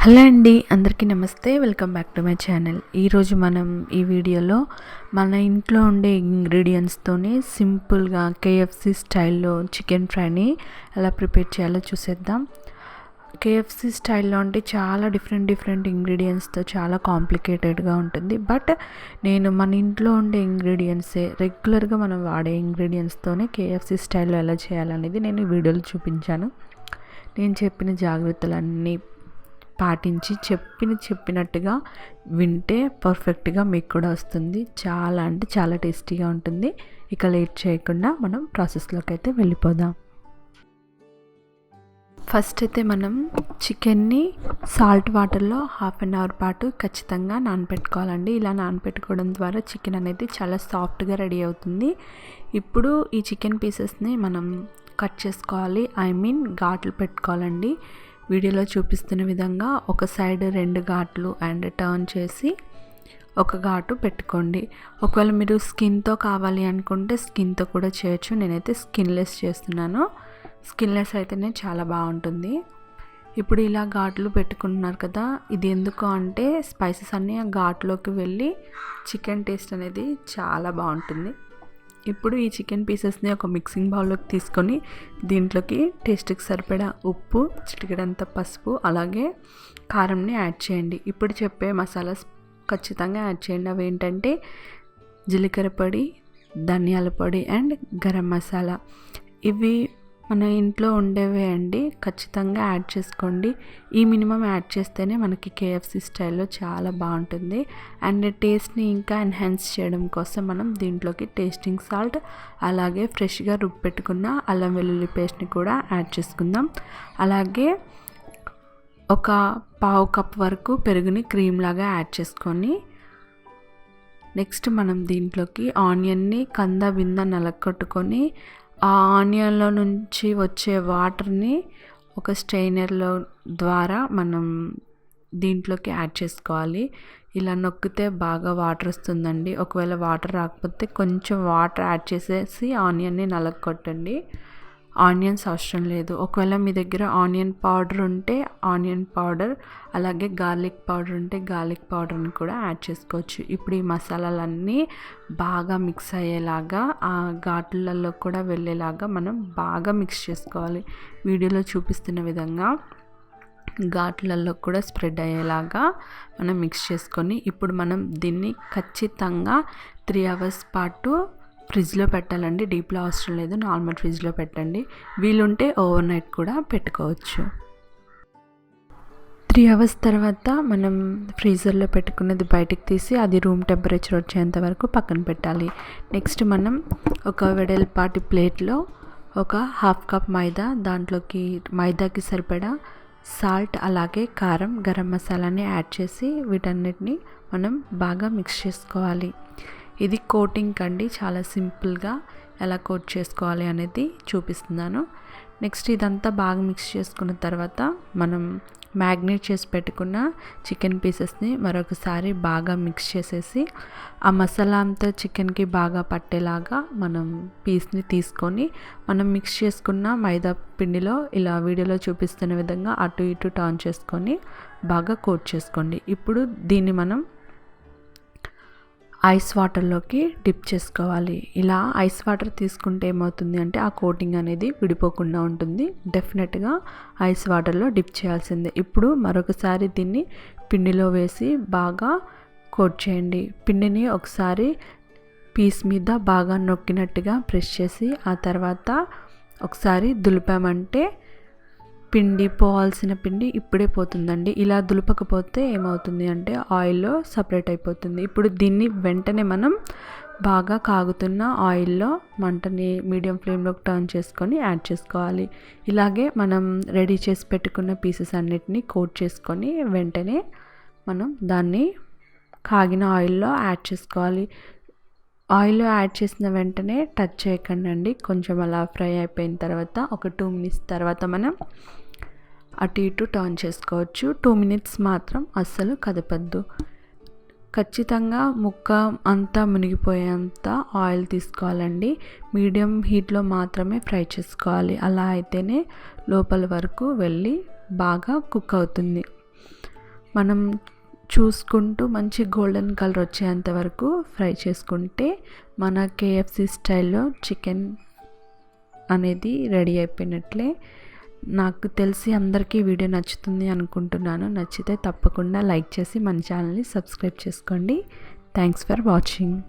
Hello అండి అందరికీ నమస్తే. Welcome back to my channel. ఈరోజు మనం ఈ వీడియోలో మన ఇంట్లో ఉండే ఇంగ్రీడియంట్స్తోనే సింపుల్గా కేఎఫ్సి స్టైల్లో చికెన్ ఫ్రైని ఎలా ప్రిపేర్ చేయాలో చూసేద్దాం. కేఎఫ్సి స్టైల్లో అంటే చాలా డిఫరెంట్ డిఫరెంట్ ఇంగ్రీడియంట్స్తో చాలా కాంప్లికేటెడ్గా ఉంటుంది. బట్ నేను మన ఇంట్లో ఉండే ఇంగ్రీడియంట్సే రెగ్యులర్గా మనం వాడే ఇంగ్రీడియంట్స్తోనే కేఎఫ్సి స్టైల్లో ఎలా చేయాలనేది నేను ఈ వీడియోలో చూపించాను. నేను చెప్పిన జాగ్రత్తలన్నీ పాటించి చెప్పిన చెప్పినట్టుగా వింటే పర్ఫెక్ట్గా మీకు కూడా వస్తుంది. చాలా అంటే చాలా టేస్టీగా ఉంటుంది. ఇక లేట్ చేయకుండా మనం ప్రాసెస్లోకి అయితే వెళ్ళిపోదాం. ఫస్ట్ అయితే మనం చికెన్ని సాల్ట్ వాటర్లో హాఫ్ అన్ అవర్ పాటు ఖచ్చితంగా నానపెట్టుకోవాలండి. ఇలా నానపెట్టుకోవడం ద్వారా చికెన్ అనేది చాలా సాఫ్ట్గా రెడీ అవుతుంది. ఇప్పుడు ఈ చికెన్ పీసెస్ని మనం కట్ చేసుకోవాలి. ఐ మీన్ ఘాట్లు పెట్టుకోవాలండి. వీడియోలో చూపిస్తున్న విధంగా ఒక సైడ్ రెండు ఘాట్లు అండ్ టర్న్ చేసి ఒక ఘాటు పెట్టుకోండి. ఒకవేళ మీరు స్కిన్తో కావాలి అనుకుంటే స్కిన్తో కూడా చేయొచ్చు. నేనైతే స్కిన్లెస్ చేస్తున్నాను. స్కిన్లెస్ అయితేనే చాలా బాగుంటుంది. ఇప్పుడు ఇలా ఘాట్లు పెట్టుకుంటున్నారు కదా ఇది ఎందుకు అంటే స్పైసెస్ అన్నీ ఆ ఘాట్లోకి వెళ్ళి చికెన్ టేస్ట్ అనేది చాలా బాగుంటుంది. ఇప్పుడు ఈ చికెన్ పీసెస్ని ఒక మిక్సింగ్ బౌల్లోకి తీసుకొని దీంట్లోకి టేస్ట్కి సరిపడా ఉప్పు చిటికెడంత పసుపు అలాగే కారంని యాడ్ చేయండి. ఇప్పుడు చెప్పే మసాలాస్ ఖచ్చితంగా యాడ్ చేయండి. అవి ఏంటంటే జీలకర్ర పొడి ధనియాల పొడి అండ్ గరం మసాలా. ఇవి మన ఇంట్లో ఉండేవే అండి. ఖచ్చితంగా యాడ్ చేసుకోండి. ఈ మినిమం యాడ్ చేస్తేనే మనకి కేఎఫ్సి స్టైల్లో చాలా బాగుంటుంది. అండ్ టేస్ట్ని ఇంకా ఎన్హాన్స్ చేయడం కోసం మనం దీంట్లోకి టేస్టింగ్ సాల్ట్ అలాగే ఫ్రెష్గా రుబ్బు పెట్టుకున్న అల్లం వెల్లుల్లి పేస్ట్ని కూడా యాడ్ చేసుకుందాం. అలాగే ఒక పావు కప్ వరకు పెరుగుని క్రీమ్ లాగా యాడ్ చేసుకొని నెక్స్ట్ మనం దీంట్లోకి ఆనియన్ని కంద బింద నలగొట్టుకొని ఆ ఆనియన్లో నుంచి వచ్చే వాటర్ని ఒక స్ట్రైనర్లో ద్వారా మనం దీంట్లోకి యాడ్ చేసుకోవాలి. ఇలా నొక్కితే బాగా వాటర్ వస్తుందండి. ఒకవేళ వాటర్ రాకపోతే కొంచెం వాటర్ యాడ్ చేసేసి ఆనియన్ని నలగొట్టండి ఆనియన్స్ అవసరం లేదు. ఒకవేళ మీ దగ్గర ఆనియన్ పౌడర్ ఉంటే ఆనియన్ పౌడర్ అలాగే గార్లిక్ పౌడర్ ఉంటే గార్లిక్ పౌడర్ని కూడా యాడ్ చేసుకోవచ్చు. ఇప్పుడు ఈ మసాలాలన్నీ బాగా మిక్స్ అయ్యేలాగా ఆ ఘాట్లలో కూడా వెళ్ళేలాగా మనం బాగా మిక్స్ చేసుకోవాలి. వీడియోలో చూపిస్తున్న విధంగా ఘాట్లలో కూడా స్ప్రెడ్ అయ్యేలాగా మనం మిక్స్ చేసుకొని ఇప్పుడు మనం దీన్ని ఖచ్చితంగా త్రీ అవర్స్ పాటు ఫ్రిడ్జ్లో పెట్టాలండి. డీప్లో అవసరం లేదు. నార్మల్ ఫ్రిడ్జ్లో పెట్టండి. వీలుంటే ఓవర్ నైట్ కూడా పెట్టుకోవచ్చు. త్రీ అవర్స్ తర్వాత మనం ఫ్రీజర్లో పెట్టుకున్నది బయటికి తీసి అది రూమ్ టెంపరేచర్ వచ్చేంత వరకు పక్కన పెట్టాలి. నెక్స్ట్ మనం ఒక వెడల్పాటి ప్లేట్లో ఒక హాఫ్ కప్ మైదా దాంట్లోకి మైదాకి సరిపడా సాల్ట్ అలాగే కారం గరం మసాలాని యాడ్ చేసి వీటన్నిటిని మనం బాగా మిక్స్ చేసుకోవాలి. ఇది కోటింగ్ అండి చాలా సింపుల్గా ఎలా కోట్ చేసుకోవాలి అనేది చూపిస్తున్నాను. నెక్స్ట్ ఇదంతా బాగా మిక్స్ చేసుకున్న తర్వాత మనం మ్యాగ్నేట్ చేసి పెట్టుకున్న చికెన్ పీసెస్ని మరొకసారి బాగా మిక్స్ చేసేసి ఆ మసాలా అంతా చికెన్కి బాగా పట్టేలాగా మనం పీస్ని తీసుకొని మనం మిక్స్ చేసుకున్న మైదా పిండిలో ఇలా వీడియోలో చూపిస్తున్న విధంగా అటు ఇటు టర్న్ చేసుకొని బాగా కోట్ చేసుకోండి. ఇప్పుడు దీన్ని మనం ఐస్ వాటర్లోకి డిప్ చేసుకోవాలి. ఇలా ఐస్ వాటర్ తీసుకుంటే ఏమవుతుంది అంటే ఆ కోటింగ్ అనేది విడిపోకుండా ఉంటుంది. డెఫినెట్గా ఐస్ వాటర్లో డిప్ చేయాల్సిందే. ఇప్పుడు మరొకసారి దీన్ని పిండిలో వేసి బాగా కోట్ చేయండి. పిండిని ఒకసారి పీస్ మీద బాగా నొక్కినట్టుగా ప్రెస్ చేసి ఆ తర్వాత ఒకసారి దులిపామంటే పిండి పోవాల్సిన పిండి ఇప్పుడే పోతుందండి. ఇలా దులపకపోతే ఏమవుతుంది అంటే ఆయిల్లో సపరేట్ అయిపోతుంది. ఇప్పుడు దీన్ని వెంటనే మనం బాగా కాగుతున్న ఆయిల్లో మంటని మీడియం ఫ్లేమ్లోకి టర్న్ చేసుకొని యాడ్ చేసుకోవాలి. ఇలాగే మనం రెడీ చేసి పెట్టుకున్న పీసెస్ అన్నిటినీ కోట్ చేసుకొని వెంటనే మనం దాన్ని కాగిన ఆయిల్లో యాడ్ చేసుకోవాలి. ఆయిల్లో యాడ్ చేసిన వెంటనే టచ్ చేయకండి. కొంచెం అలా ఫ్రై అయిపోయిన తర్వాత ఒక టూ మినిట్స్ తర్వాత మనం అటు ఇటు టర్న్ చేసుకోవచ్చు. టూ మినిట్స్ మాత్రం అస్సలు కదపద్దు. ఖచ్చితంగా ముక్క అంతా మునిగిపోయేంత ఆయిల్ తీసుకోవాలండి. మీడియం హీట్లో మాత్రమే ఫ్రై చేసుకోవాలి. అలా అయితేనే లోపల వరకు వెళ్ళి బాగా కుక్ అవుతుంది. మనం చూసుకుంటూ మంచి గోల్డెన్ కలర్ వచ్చేంత వరకు ఫ్రై చేసుకుంటే మన కేఎఫ్సి స్టైల్లో చికెన్ అనేది రెడీ అయిపోయినట్లే. నాకు తెలిసి అందరికీ వీడియో నచ్చుతుంది అనుకుంటున్నాను. నచ్చితే తప్పకుండా లైక్ చేసి మన ఛానల్ని సబ్స్క్రైబ్ చేసుకోండి. Thanks for watching